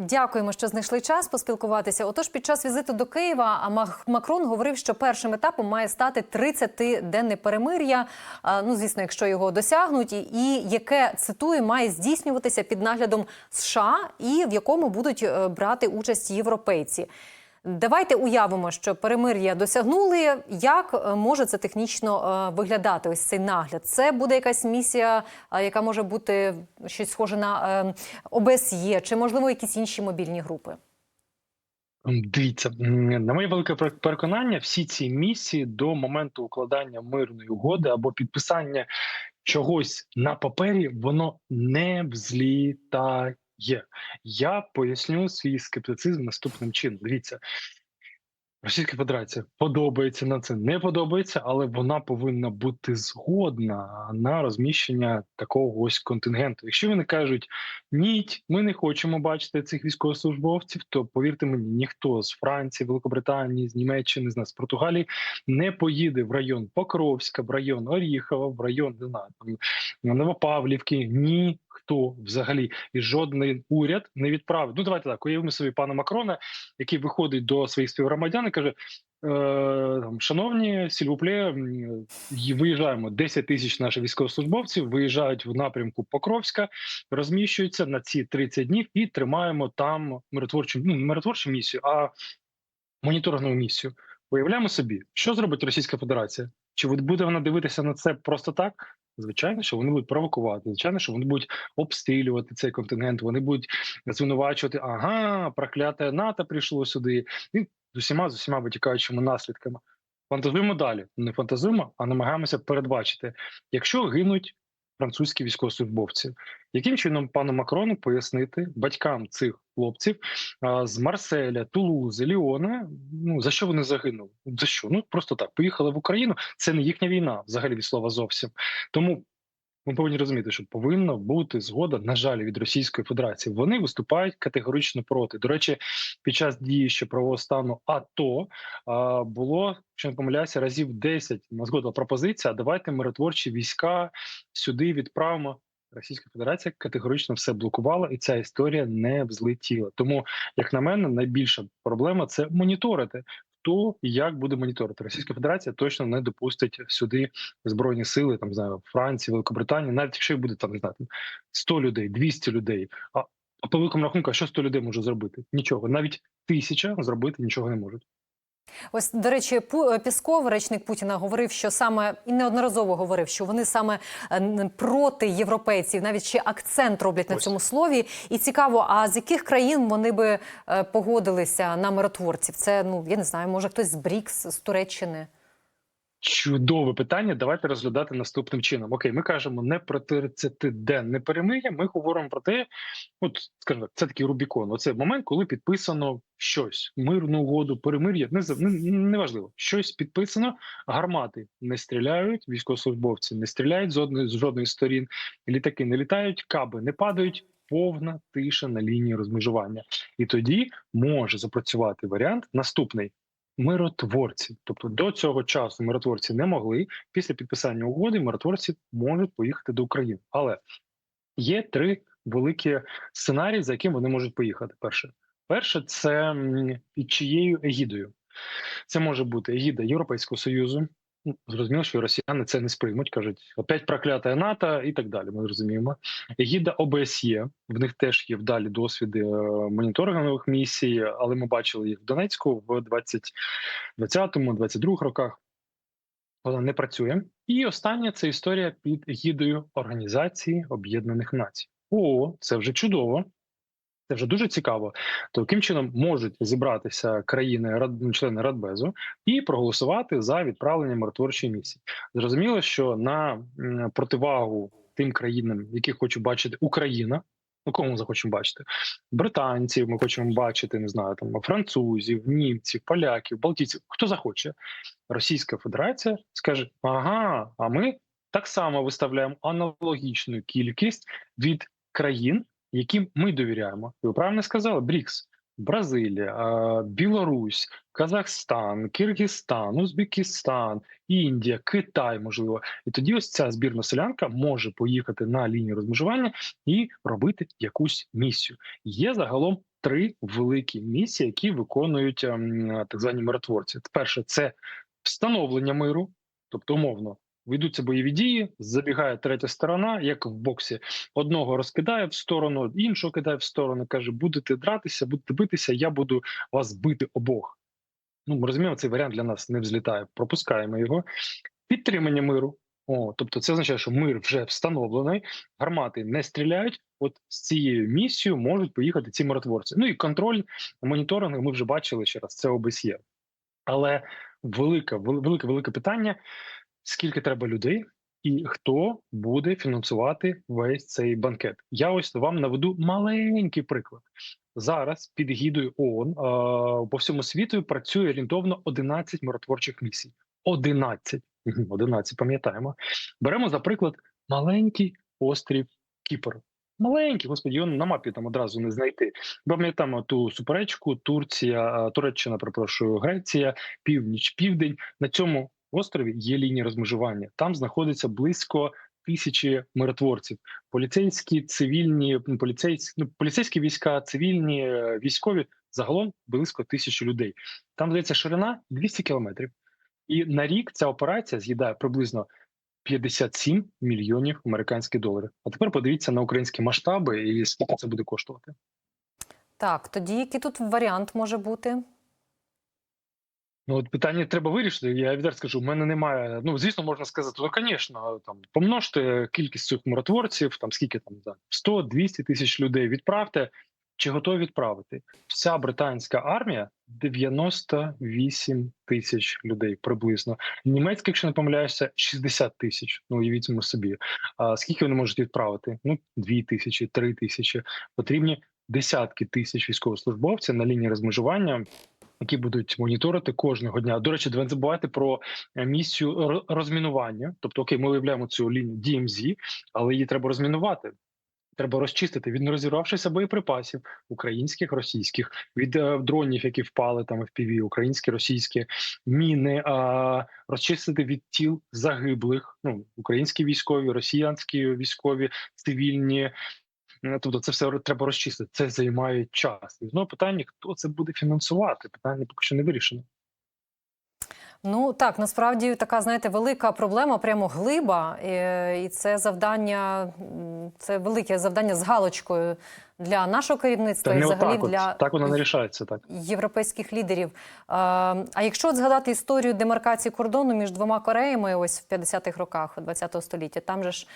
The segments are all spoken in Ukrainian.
Дякуємо, що знайшли час поспілкуватися. Отож, під час візиту до Києва Макрон говорив, що першим етапом має стати 30-денне перемир'я. Ну, звісно, якщо його досягнуть, і- і яке цитую, має здійснюватися під наглядом США, і в якому будуть е, брати участь європейці. Давайте уявимо, що перемир'я досягнули. Як е, може це технічно е, виглядати? Ось цей нагляд? Це буде якась місія, е, яка може бути щось схоже на ОБСЄ, чи можливо якісь інші мобільні групи? Дивіться, на моє велике пер- переконання, всі ці місії до моменту укладання мирної угоди або підписання чогось на папері, воно не взлітає. Я поясню свій скептицизм наступним чином. Дивіться, Російська Федерація подобається на це, не подобається, але вона повинна бути згодна на розміщення такого ось контингенту. Якщо вони кажуть ні, ми не хочемо бачити цих військовослужбовців, то повірте мені, ніхто з Франції, Великобританії, з Німеччини, з нас Португалії не поїде в район Покровська, в район Оріхова, в район не знаю, Новопавлівки. Ніхто взагалі і жодний уряд не відправить. Ну давайте так, уявимо собі пана Макрона, який виходить до своїх співгромадян і каже: е, там, шановні, сільвупле, виїжджаємо 10 тисяч наших військовослужбовців, виїжджають в напрямку Покровська, розміщуються на ці 30 днів і тримаємо там миротворчу, ну не миротворчу місію, а моніторингову місію. Уявляємо собі, що зробить Російська Федерація? Чи буде вона дивитися на це просто так? Звичайно, що вони будуть провокувати. Звичайно, що вони будуть обстрілювати цей контингент. Вони будуть звинувачувати, ага, прокляте НАТО прийшло сюди. І з усіма з усіма витікаючими наслідками. Фантазуємо далі. Не фантазуємо, а намагаємося передбачити, якщо гинуть французькі військовослужбовці, яким чином пану Макрону пояснити батькам цих хлопців а, з Марселя, Тулузи, Ліона, ну за що вони загинули? За що? Ну просто так поїхали в Україну. Це не їхня війна, взагалі від слова зовсім. Тому ми повинні розуміти, що повинна бути згода, на жаль, від Російської Федерації. Вони виступають категорично проти. До речі, під час дії ще правового стану АТО було, що не помиляюся, разів 10 на згода пропозиція. Давайте миротворчі війська сюди відправимо. Російська Федерація категорично все блокувала, і ця історія не взлетіла. Тому, як на мене, найбільша проблема це моніторити. Хто як буде моніторити Російська Федерація точно не допустить сюди збройні сили, там не знаю, Франції, Великобританії, навіть якщо буде там не знаю, 100 людей, 200 людей. А по великому рахунку, що 100 людей може зробити? Нічого, навіть тисяча зробити нічого не можуть. Ось до речі, е, Пісков, речник Путіна, говорив, що саме і неодноразово говорив, що вони саме е, проти європейців, навіть ще акцент роблять на цьому слові. І цікаво, а з яких країн вони би е, погодилися на миротворців? Це ну я не знаю, може хтось з БРІКС, з Туреччини. Чудове питання. Давайте розглядати наступним чином. Окей, ми кажемо не про 30-денне перемир'я. Ми говоримо про те, от скажімо, це такий Рубікон. Оце момент, коли підписано щось, мирну угоду, перемир'я. Не за- не- неважливо. Щось підписано. Гармати не стріляють, військовослужбовці не стріляють з одної з жодної сторін. Літаки не літають, каби не падають. Повна тиша на лінії розмежування, і тоді може запрацювати варіант наступний миротворці. Тобто до цього часу миротворці не могли. Після підписання угоди миротворці можуть поїхати до України. Але є три великі сценарії, за яким вони можуть поїхати. Перше, перше це під чиєю егідою. Це може бути егіда Європейського Союзу. Ну, Зрозуміло, що росіяни це не сприймуть, кажуть, опять прокляте НАТО і так далі. Ми розуміємо. Егіда ОБСЄ, в них теж є вдалі досвіди е, моніторингових місій, але ми бачили їх в Донецьку в 2020-2022 роках. Вона не працює. І остання це історія під егідою Організації Об'єднаних Націй. О, це вже чудово. Це вже дуже цікаво. То яким чином можуть зібратися країни Рад- члени Радбезу і проголосувати за відправлення миротворчої місії? Зрозуміло, що на противагу тим країнам, які хоче бачити Україна. Ну, кого ми захочемо бачити? Британців ми хочемо бачити, не знаю, там французів, німців, поляків, балтійців. Хто захоче? Російська Федерація скаже: ага, а ми так само виставляємо аналогічну кількість від країн, яким ми довіряємо. І ви правильно сказали, БРІКС. Бразилія, Білорусь, Казахстан, Киргизстан, Узбекистан, Індія, Китай, можливо. І тоді ось ця збірна селянка може поїхати на лінію розмежування і робити якусь місію. Є загалом три великі місії, які виконують ем, так звані миротворці. Перше, це встановлення миру, тобто умовно. Ведуться бойові дії, забігає третя сторона, як в боксі. Одного розкидає в сторону, іншого кидає в сторону. каже: будете дратися, будете битися, я буду вас бити обох. Ну, ми розуміємо, цей варіант для нас не взлітає. Пропускаємо його. Підтримання миру. О, тобто, це означає, що мир вже встановлений, гармати не стріляють. От з цією місією можуть поїхати ці миротворці. Ну і контроль, моніторинг. Ми вже бачили ще раз. Це ОБСЄ. Але велике, велике, велике питання: скільки треба людей, і хто буде фінансувати весь цей банкет? Я ось вам наведу маленький приклад. Зараз під гідою ООН по всьому світу працює орієнтовно 11 миротворчих місій. 11. Мгм, 11, пам'ятаємо. Беремо за приклад маленький острів Кіпр. Маленький, господі, його на мапі там одразу не знайти. Пам'ятаємо ту суперечку, Турція, Туреччина, перепрошую, Греція, північ, південь. На цьому острові є лінія розмежування. Там знаходиться близько тисячі миротворців. Поліцейські, цивільні, ну, поліцейські, ну, поліцейські війська, цивільні, е, військові загалом близько тисячі людей. Там здається ширина 200 кілометрів. І на рік ця операція з'їдає приблизно 57 мільйонів американських доларів. А тепер подивіться на українські масштаби і скільки це буде коштувати. Так, тоді який тут варіант може бути? Ну, от питання треба вирішити. Я відверто скажу, в мене немає. Ну, звісно, можна сказати, ну, звісно, там помножте кількість цих миротворців, там скільки там за 100-200 тисяч людей відправте. Чи готові відправити? Вся британська армія 98 тисяч людей приблизно. Німецька, якщо не помиляюся, 60 тисяч. Ну уявіть собі. А скільки вони можуть відправити? Ну, 2 тисячі, 3 тисячі. Потрібні десятки тисяч військовослужбовців на лінії розмежування які будуть моніторити кожного дня. До речі, не забувайте про е, місію ро- розмінування. Тобто, окей, ми виявляємо цю лінію DMZ, але її треба розмінувати. Треба розчистити від нерозірвавшихся боєприпасів українських, російських, від е, дронів, які впали там в піві, українські, російські міни, а розчистити від тіл загиблих, ну українські військові, росіянські військові, цивільні. Е, Тобто, це все треба розчистити. Це займає час. І знову питання: хто це буде фінансувати? Питання поки що не вирішено. Ну так, насправді така, знаєте, велика проблема, прямо глиба, е, і це завдання, це велике завдання з галочкою для нашого керівництва Та і взагалі от, для так воно не рішається. Так європейських лідерів. А, а якщо от згадати історію демаркації кордону між двома Кореями, ось в 50-х роках ХХ століття, там же ж.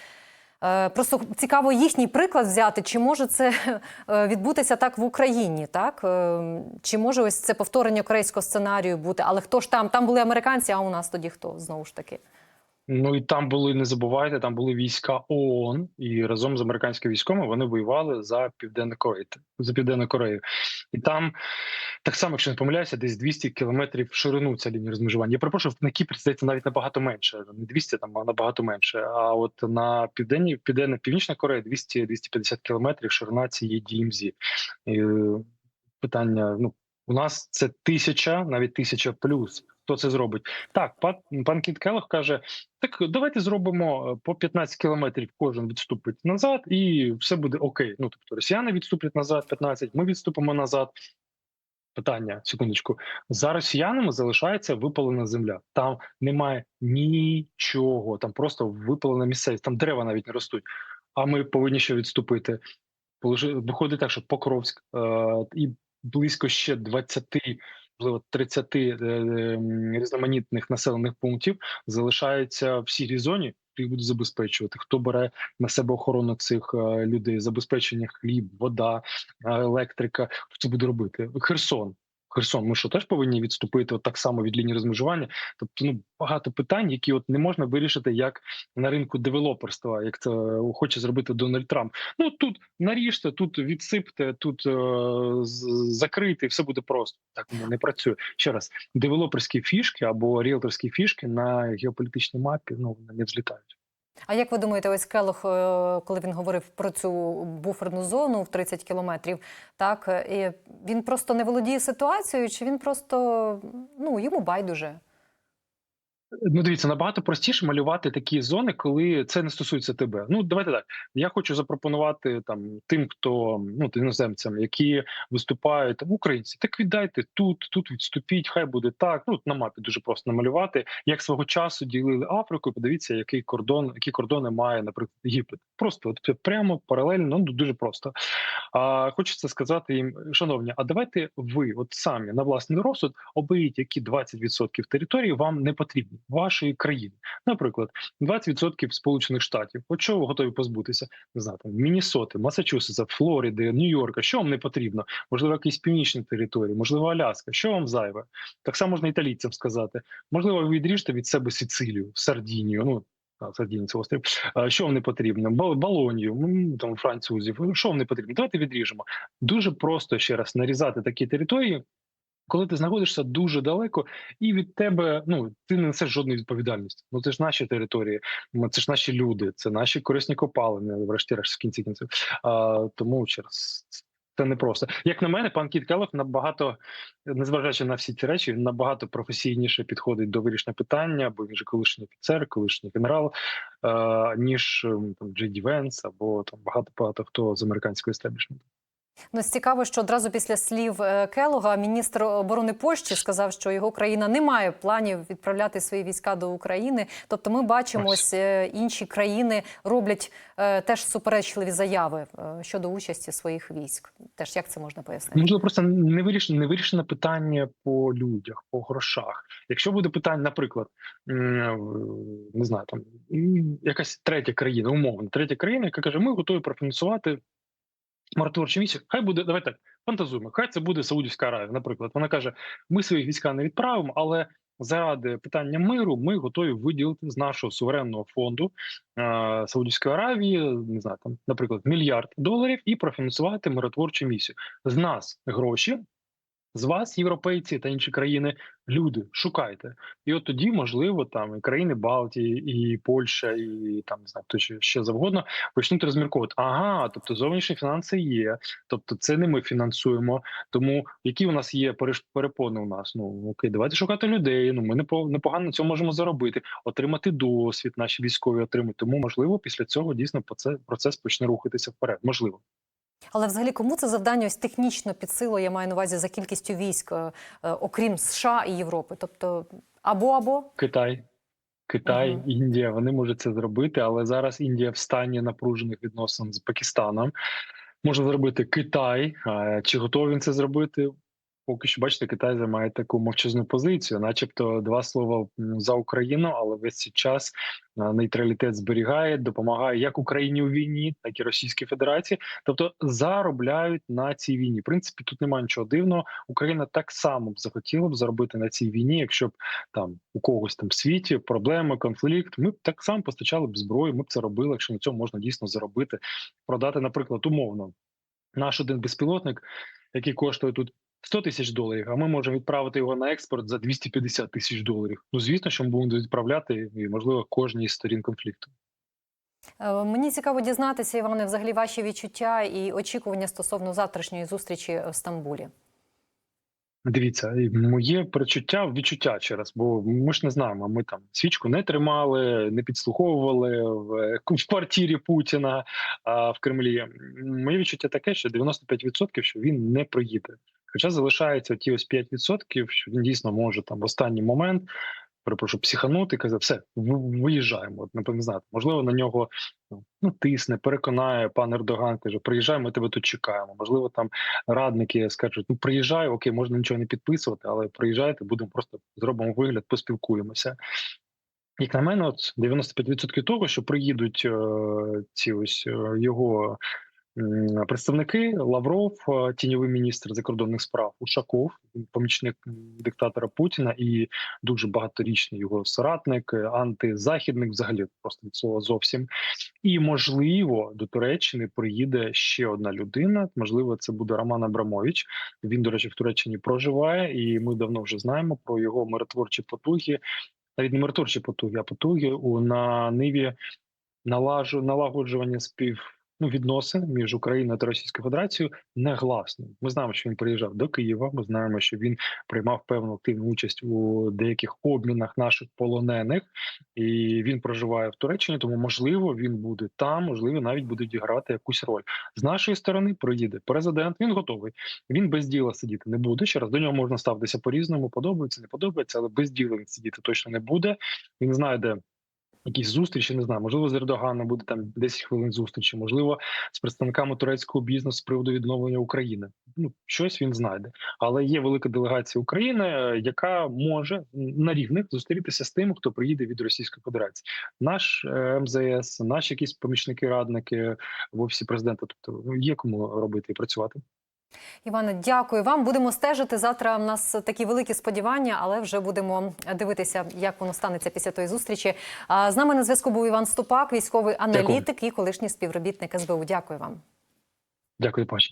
Е, Просто цікаво їхній приклад взяти, чи може це е, відбутися так в Україні, так Е, чи може ось це повторення корейського сценарію бути? Але хто ж там? Там були американці, а у нас тоді хто знову ж таки? Ну і там були, не забувайте, там були війська ООН, і разом з американськими військовими вони воювали за південну Корею за південну Корею. І там так само, якщо не помиляюся, десь 200 кілометрів ширину ця лінія розмежування. Я перепрошую, на Кіпрі здається навіть набагато менше. Не 200, там а набагато менше. А от на південній південна північна Корея 200-250 кілометрів ширина цієї DMZ. І, питання: ну у нас це тисяча, навіть тисяча плюс. Хто це зробить? Так, пан, пан Кіт Келлог каже: так давайте зробимо е, по 15 кілометрів. Кожен відступить назад, і все буде окей. Ну тобто, росіяни відступлять назад 15, ми відступимо назад. Питання, секундочку. За росіянами залишається випалена земля. Там немає нічого, там просто випалена місцевість, там дерева навіть не ростуть. А ми повинні ще відступити. Виходить так, що Покровськ е, і близько ще 20, можливо, 30 е, різноманітних населених пунктів залишаються в сірій зоні. Їх буде забезпечувати? Хто бере на себе охорону цих е, людей? Забезпечення хліб, вода, е, електрика. Хто це буде робити? Херсон. Херсон, ми що теж повинні відступити от так само від лінії розмежування. Тобто, ну багато питань, які от не можна вирішити як на ринку девелоперства, як це хоче зробити Дональд Трамп. Ну тут наріжте, тут відсипте, тут е, з- закрийте, і все буде просто. Так воно не працює. Ще раз, девелоперські фішки або ріелторські фішки на геополітичній мапі ну не взлітають. А як ви думаєте, ось Келох, е, коли він говорив про цю буферну зону в 30 кілометрів, так е, він просто не володіє ситуацією, чи він просто ну йому байдуже? Ну, дивіться, набагато простіше малювати такі зони, коли це не стосується тебе. Ну, давайте так. Я хочу запропонувати там тим, хто ну іноземцям, які виступають там українці, так віддайте тут, тут відступіть, хай буде так. Ну на мапі дуже просто намалювати. Як свого часу ділили Африку. Подивіться, який кордон, які кордони має, наприклад, Єгипет. Просто от прямо паралельно, ну дуже просто. А хочеться сказати їм, шановні, а давайте ви, от самі на власний розсуд, оберіть, які 20% території вам не потрібні вашої країни. Наприклад, 20% Сполучених Штатів. От чого ви готові позбутися? Не знаю, там Міннесоти, Масачусетса, Флориди, Нью-Йорка. Що вам не потрібно? Можливо, якісь північні території, можливо, Аляска. Що вам зайве? Так само можна італійцям сказати. Можливо, ви відріжте від себе Сицилію, Сардінію. Ну це острів. Що вам не потрібно? Бал- Болонію, там французів. Ну, Що вам не потрібно? Давайте відріжемо. Дуже просто ще раз нарізати такі території. Коли ти знаходишся дуже далеко, і від тебе ну ти не несеш жодної відповідальності. Ну це ж наші території, це ж наші люди, це наші корисні копалини, врешті-решт в кінці кінців. А, тому через це непросто. Як на мене, пан Кіт Келлог набагато, незважаючи на всі ці речі, набагато професійніше підходить до вирішення питання, бо він же колишній офіцер, колишній генерал, е, ніж там Джей Ді Венс або там багато багато хто з американського естеблішменту. Ну, цікаво, що одразу після слів е, Келога міністр оборони Польщі сказав, що його країна не має планів відправляти свої війська до України. Тобто, ми бачимо, Ось. е, інші країни роблять е, теж суперечливі заяви щодо участі своїх військ. Теж як це можна пояснити? Можливо, просто не вирішено, не вирішено питання по людях, по грошах. Якщо буде питання, наприклад, не знаю, там якась третя країна, умовно, третя країна, яка каже, ми готові профінансувати миротворчу місії, Хай буде, давай так, фантазуємо. Хай це буде Саудівська Аравія. Наприклад, вона каже: ми своїх війська не відправимо, але заради питання миру ми готові виділити з нашого суверенного фонду е, Саудівської Аравії, не знаю, там, наприклад, мільярд доларів і профінансувати миротворчу місію. З нас гроші. З вас, європейці та інші країни, люди шукайте, і от тоді, можливо, там і країни Балтії, і Польща, і там не знаю, хто ще, завгодно почнуть розмірковувати. Ага, тобто зовнішні фінанси є, тобто це не ми фінансуємо. Тому які у нас є перепони у нас? Ну окей, давайте шукати людей. Ну ми непо- непогано на цьому можемо заробити, отримати досвід. Наші військові отримують. Тому можливо, після цього дійсно проце- процес почне рухатися вперед. Можливо. Але взагалі кому це завдання ось технічно під силу я маю на увазі за кількістю військ, е, е, окрім США і Європи? Тобто або або Китай. Китай, Мгм. Індія, вони можуть це зробити, але зараз Індія в стані напружених відносин з Пакистаном. Може зробити Китай. А Чи готовий він це зробити? Поки що, бачите, Китай займає таку мовчазну позицію, начебто два слова за Україну, але весь цей час нейтралітет зберігає, допомагає як Україні у війні, так і Російській Федерації. Тобто заробляють на цій війні. В принципі, тут немає нічого дивного. Україна так само б захотіла б заробити на цій війні, якщо б там у когось там в світі проблеми, конфлікт. Ми б так само постачали б зброю. Ми б це робили, якщо на цьому можна дійсно заробити, продати, наприклад, умовно наш один безпілотник, який коштує тут 100 тисяч доларів, а ми можемо відправити його на експорт за 250 тисяч доларів. Ну звісно, що ми будемо відправляти і можливо кожній з сторін конфлікту. Е, Мені цікаво дізнатися, Іване, взагалі ваші відчуття і очікування стосовно завтрашньої зустрічі в Стамбулі. Дивіться, моє перечуття, відчуття через, бо ми ж не знаємо. Ми там свічку не тримали, не підслуховували в, в квартирі Путіна а, в Кремлі. Моє відчуття таке, що 95% що він не приїде. Хоча залишається ті ось 5%, що він дійсно може там в останній момент. Перепрошую, психанути, казав, все, виїжджаємо. От не знаю, можливо, на нього ну тисне, переконає пан Ердоган, каже: приїжджай, ми тебе тут чекаємо. Можливо, там радники скажуть: ну приїжджай, окей, можна нічого не підписувати, але приїжджайте, будемо просто зробимо вигляд, поспілкуємося. Як на мене, от 95% того, що приїдуть е, ці ось е, його представники Лавров, тіньовий міністр закордонних справ, Ушаков, помічник диктатора Путіна, і дуже багаторічний його соратник, е, антизахідник, взагалі просто від слова зовсім. І можливо до Туреччини приїде ще одна людина. Можливо, це буде Роман Абрамович. Він, до речі, в Туреччині проживає, і ми давно вже знаємо про його миротворчі потуги. Навіть не миротворчі потуги, а потуги у на ниві налагоджування спів. Ну, відносин між Україною та Російською Федерацією негласно. Ми знаємо, що він приїжджав до Києва. Ми знаємо, що він приймав певну активну участь у деяких обмінах наших полонених, і він проживає в Туреччині. Тому можливо він буде там, можливо, навіть буде відіграти якусь роль. З нашої сторони приїде президент. Він готовий. Він без діла сидіти не буде. Ще раз до нього можна ставитися по різному. Подобається, не подобається, але без діла він сидіти точно не буде. Він знайде. Якісь зустрічі, не знаю, можливо, з Ердоганом буде там 10 хвилин зустрічі, можливо, з представниками турецького бізнесу з приводу відновлення України. Ну щось він знайде, але є велика делегація України, яка може на рівних зустрітися з тим, хто приїде від Російської Федерації. Наш е, МЗС, наші якісь помічники, радники в офісі президента. Тобто ну, є кому робити і працювати. Іване, дякую вам. Будемо стежити. Завтра в нас такі великі сподівання, але вже будемо дивитися, як воно станеться після тої зустрічі. З нами на зв'язку був Іван Ступак, військовий аналітик і колишній співробітник СБУ. Дякую вам. Дякую, до побачення.